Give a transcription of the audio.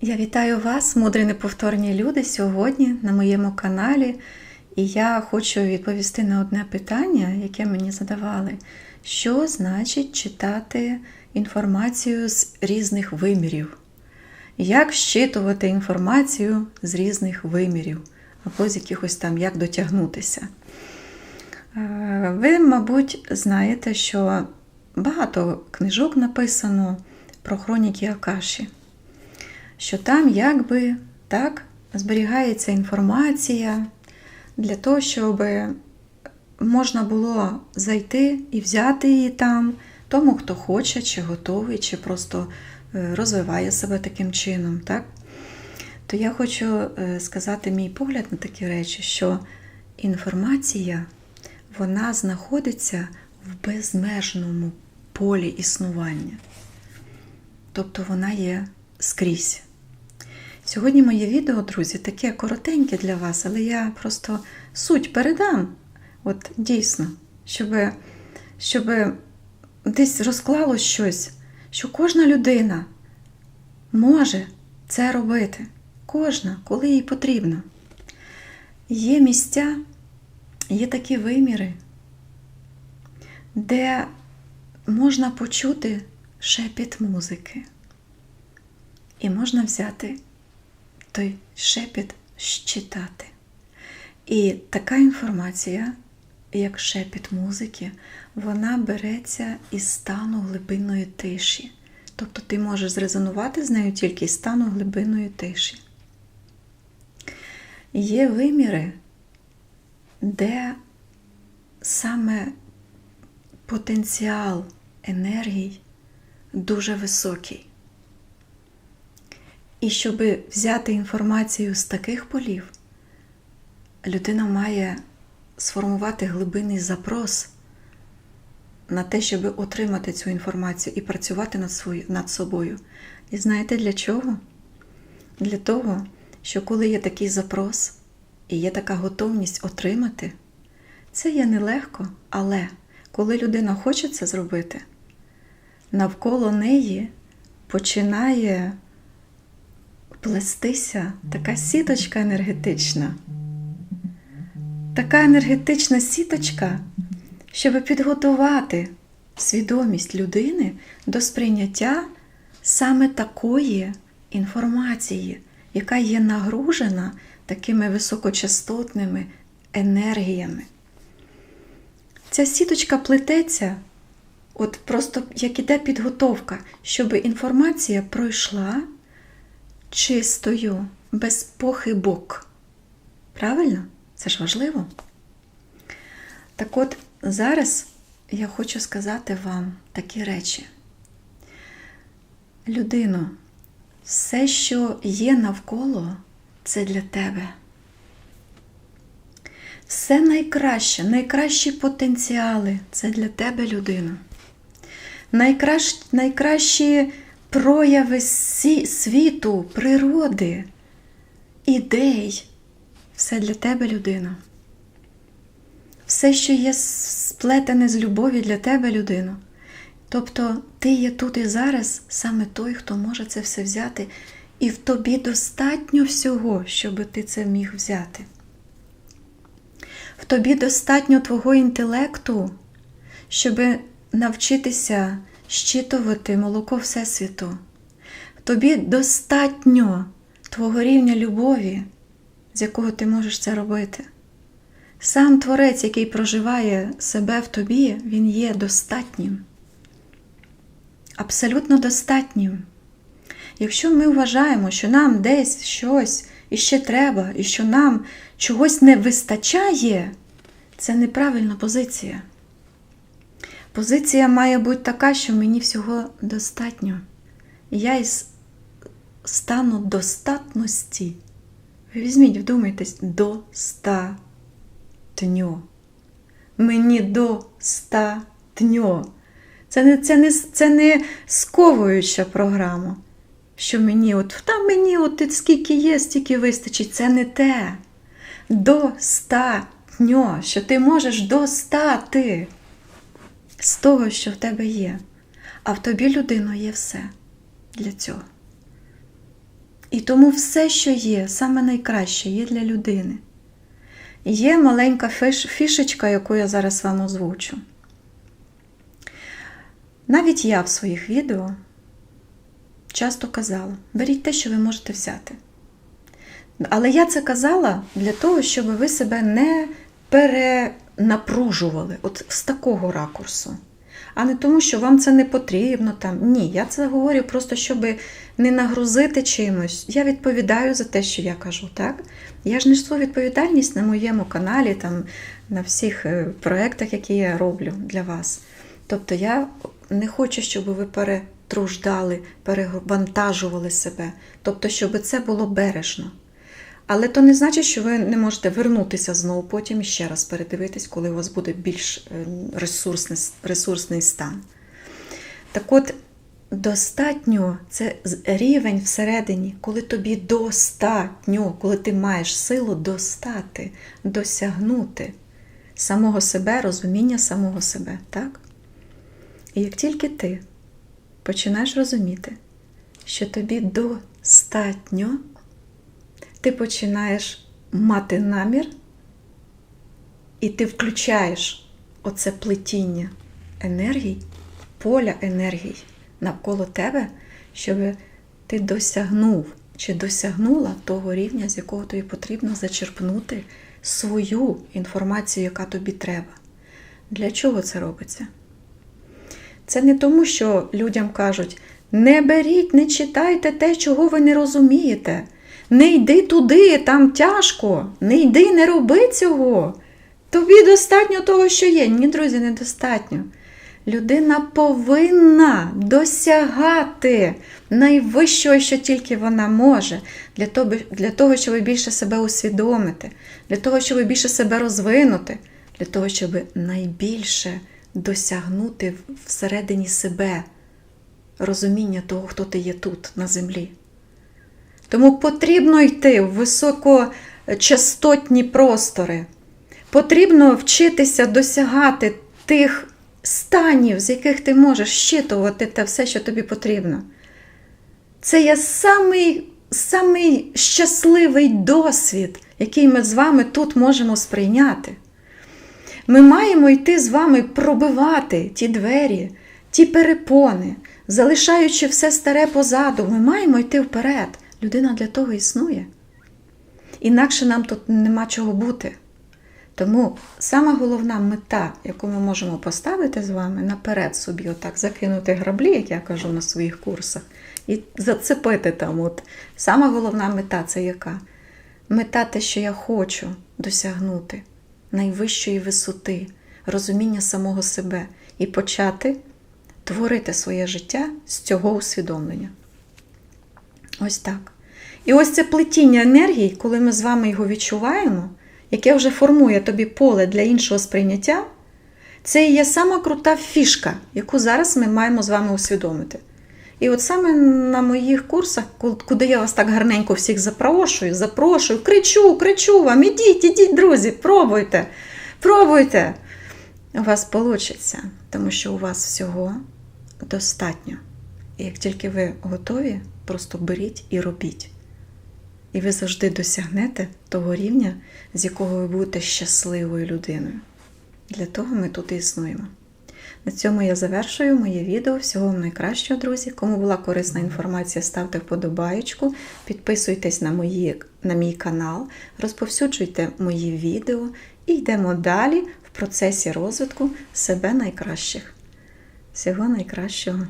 Я вітаю вас, мудрі неповторні люди, сьогодні на моєму каналі. І я хочу відповісти на одне питання, яке мені задавали. Що значить читати інформацію з різних вимірів? Як щитувати інформацію з різних вимірів, або з якихось там як дотягнутися? Е, ви, мабуть, знаєте, що багато книжок написано про хроніки Акаші що там якби так зберігається інформація для того, щоб можна було зайти і взяти її там, тому, хто хоче, чи готовий, чи просто е, розвиває себе таким чином. так? То я хочу е, сказати мій погляд на такі речі, що інформація вона знаходиться в безмежному полі існування. Тобто вона є скрізь. Сьогодні моє відео, друзі, таке коротеньке для вас, але я просто суть передам. От дійсно, щоб щоб десь розклало щось, що кожна людина може це робити. Кожна, коли їй потрібно. Є місця, є такі виміри, де можна почути шепіт музики. І можна взяти той шепіт щитати. І така інформація, як шепіт музики, вона береться із стану глибинної тиші. Тобто ти можеш зрезонувати з нею тільки із стану глибинної тиші. Є виміри, де саме потенціал енергій дуже високий. І щоб взяти інформацію з таких полів, людина має сформувати глибинний запрос на те, щоб отримати цю інформацію і працювати над, свою, над собою. І знаєте для чого? Для того, що коли є такий запрос і є така готовність отримати, це є нелегко, але коли людина хоче це зробити, навколо неї починає плестися така сіточка енергетична, така енергетична сіточка, щоб підготувати свідомість людини до сприйняття саме такої інформації, яка є нагружена такими високочастотними енергіями. Ця сіточка плететься, от просто як іде підготовка, щоб інформація пройшла чистою, без похибок. Правильно? Це ж важливо. Так от, зараз я хочу сказати вам такі речі. Людино, все, що є навколо, це для тебе. Все найкраще, найкращі потенціали це для тебе людина. Найкращ, найкращі прояви світу, природи, ідей все для тебе, людина. Все, що є сплетене з любові для тебе, людина. Тобто ти є тут і зараз саме той, хто може це все взяти, і в тобі достатньо всього, щоб ти це міг взяти. В тобі достатньо твого інтелекту, щоб навчитися щитувати молоко Всесвіту. Тобі достатньо твого рівня любові, з якого ти можеш це робити. Сам Творець, який проживає себе в тобі, він є достатнім. Абсолютно достатнім. Якщо ми вважаємо, що нам десь щось іще треба, і що нам чогось не вистачає, це неправильна позиція. Позиція має бути така, що мені всього достатньо. Я із стану достатності. Ви візьміть, вдумайтесь, достатньо. Мені достатньо. Це не це не, це не сковуюча програма. Що мені от, та мені от скільки є, стільки вистачить. Це не те. Достатньо, що ти можеш достати з того, що в тебе є. А в тобі, людино, є все для цього. І тому все, що є, саме найкраще, є для людини. Є маленька фішечка, яку я зараз вам озвучу. Навіть я в своїх відео часто казала: беріть те, що ви можете взяти. Але я це казала для того, щоб ви себе не перенапружували от з такого ракурсу. А не тому, що вам це не потрібно. Там. Ні, я це говорю просто, щоб не нагрузити чимось. Я відповідаю за те, що я кажу. так? Я ж несу відповідальність на моєму каналі, там, на всіх е, проєктах, які я роблю для вас. Тобто я не хочу, щоб ви перетруждали, перевантажували себе. Тобто, щоб це було бережно. Але то не значить, що ви не можете вернутися знову потім і ще раз передивитись, коли у вас буде більш ресурсний, ресурсний стан. Так от, достатньо це рівень всередині, коли тобі достатньо, коли ти маєш силу достати, досягнути самого себе, розуміння самого себе. так? І як тільки ти починаєш розуміти, що тобі достатньо, ти починаєш мати намір, і ти включаєш оце плетіння енергій, поля енергій навколо тебе, щоб ти досягнув чи досягнула того рівня, з якого тобі потрібно зачерпнути свою інформацію, яка тобі треба. Для чого це робиться? Це не тому, що людям кажуть: не беріть, не читайте те, чого ви не розумієте. Не йди туди, там тяжко, не йди, не роби цього. Тобі достатньо того, що є. Ні, друзі, недостатньо. Людина повинна досягати найвищого, що тільки вона може, для того, для того, щоб більше себе усвідомити, для того, щоб більше себе розвинути, для того, щоб найбільше досягнути всередині себе розуміння того, хто ти є тут, на землі. Тому потрібно йти в високочастотні простори. Потрібно вчитися досягати тих станів, з яких ти можеш щитувати те все, що тобі потрібно. Це є самий, самий щасливий досвід, який ми з вами тут можемо сприйняти. Ми маємо йти з вами пробивати ті двері, ті перепони, залишаючи все старе позаду, ми маємо йти вперед. Людина для того існує. Інакше нам тут нема чого бути. Тому сама головна мета, яку ми можемо поставити з вами, наперед собі, отак закинути граблі, як я кажу на своїх курсах, і зацепити там. От. Сама головна мета це яка? Мета те, що я хочу досягнути найвищої висоти, розуміння самого себе і почати творити своє життя з цього усвідомлення. Ось так. І ось це плетіння енергії, коли ми з вами його відчуваємо, яке вже формує тобі поле для іншого сприйняття, це і є сама крута фішка, яку зараз ми маємо з вами усвідомити. І от саме на моїх курсах, куди я вас так гарненько всіх запрошую, запрошую, кричу, кричу вам, ідіть, ідіть, друзі, пробуйте, пробуйте. У вас вийде, тому що у вас всього достатньо. І як тільки ви готові, просто беріть і робіть. І ви завжди досягнете того рівня, з якого ви будете щасливою людиною. Для того ми тут і існуємо. На цьому я завершую моє відео. Всього вам найкращого, друзі. Кому була корисна інформація, ставте вподобаєчку, підписуйтесь на, мої, на мій канал, розповсюджуйте мої відео і йдемо далі в процесі розвитку себе найкращих. Всього найкращого!